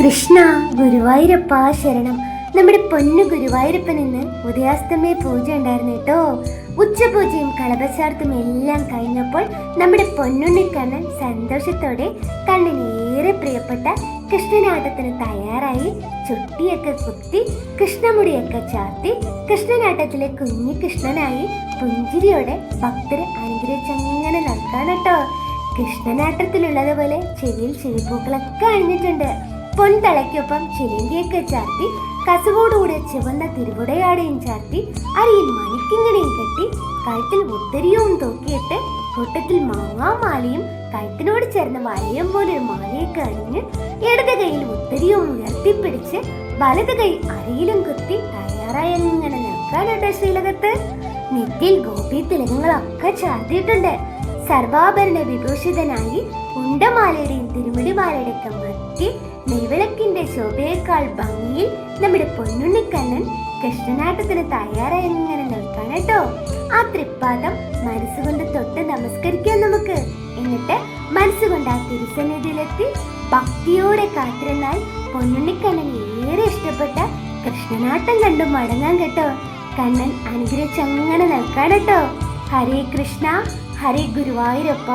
കൃഷ്ണ ഗുരുവായൂരപ്പ ശരണം. നമ്മുടെ പൊന്നു ഗുരുവായൂരപ്പൻ ഇന്ന് ഉദയാസ്തമയ പൂജ ഉണ്ടായിരുന്നു കേട്ടോ. ഉച്ചപൂജയും കളഭശാർത്തും എല്ലാം കഴിഞ്ഞപ്പോൾ നമ്മുടെ പൊന്നുണ്ണിക്കണ്ണൻ സന്തോഷത്തോടെ കണ്ണിനേറെ പ്രിയപ്പെട്ട കൃഷ്ണനാട്ടത്തിന് തയ്യാറായി ചുട്ടിയൊക്കെ കുത്തി കൃഷ്ണമുടിയൊക്കെ ചാർത്തി കൃഷ്ണനാട്ടത്തിലെ കുഞ്ഞു കൃഷ്ണനായി പുഞ്ചിരിയോടെ ഭക്തരെ അനുഗ്രഹിച്ചങ്ങനെ നടക്കാൻ കേട്ടോ. കൃഷ്ണനാട്ടത്തിലുള്ളതുപോലെ ചെവിയിൽ ചെവിപ്പൂക്കളൊക്കെ അണിഞ്ഞിട്ടുണ്ട്. പൊൻതളയ്ക്കൊപ്പം ചിലന്തിയൊക്കെ ചാർത്തി കസവോടുകൂടെ ചുവന്ന തിരുവുടയാടയും ചാർത്തി അരിയിൽ മണിക്കിങ്ങനെയും കെട്ടി കഴുത്തിൽ ഉത്തരിയവും തൂക്കിയിട്ട് കൂട്ടത്തിൽ മാങ്ങാമാലയും കഴുത്തിനോട് ചേർന്ന വലയം പോലെ ഒരു മാലയൊക്കെ അണിഞ്ഞ് ഇടത് കൈയിൽ ഉത്തരിയവും ഉയർത്തിപ്പിടിച്ച് വലത് കൈ അരയിലും കുത്തി തയ്യാറായി ഇങ്ങനെ നിൽക്കാനുണ്ട് ശ്രീലകത്ത്. നെറ്റിയിൽ ഗോപി തിലകങ്ങളൊക്കെ ചാർത്തിയിട്ടുണ്ട്. സർവാഭരണ വിഭൂഷിതനായി ഉണ്ടമാലയുടെയും തിരുമുടിമാലയുടെ ഒക്കെ മധ്യ നെയ്വിളക്കിന്റെ ശോഭയേക്കാൾ ഭംഗിയിൽ നമ്മുടെ പൊന്നുണ്ണിക്കണ്ണൻ കൃഷ്ണനാട്ടത്തിന് തയ്യാറായി ഇങ്ങനെ നിൽക്കാൻ കേട്ടോ. ആ തൃപ്പാദം മനസ്സുകൊണ്ട് തൊട്ട് നമസ്കരിക്കാം നമുക്ക്. എന്നിട്ട് മനസ്സുകൊണ്ട് ആ തിരുസന്നിധിയിലെത്തി ഭക്തിയോടെ കാത്തിരുന്നാൽ പൊന്നുണ്ണിക്കണ്ണൻ ഏറെ ഇഷ്ടപ്പെട്ട കൃഷ്ണനാട്ടം കണ്ടു മടങ്ങാൻ കേട്ടോ. കണ്ണൻ അനുഗ്രഹിച്ചങ്ങനെ നിൽക്കാൻ കേട്ടോ. ഹരേ കൃഷ്ണ. ഹരേ ഗുരുവായൂരപ്പ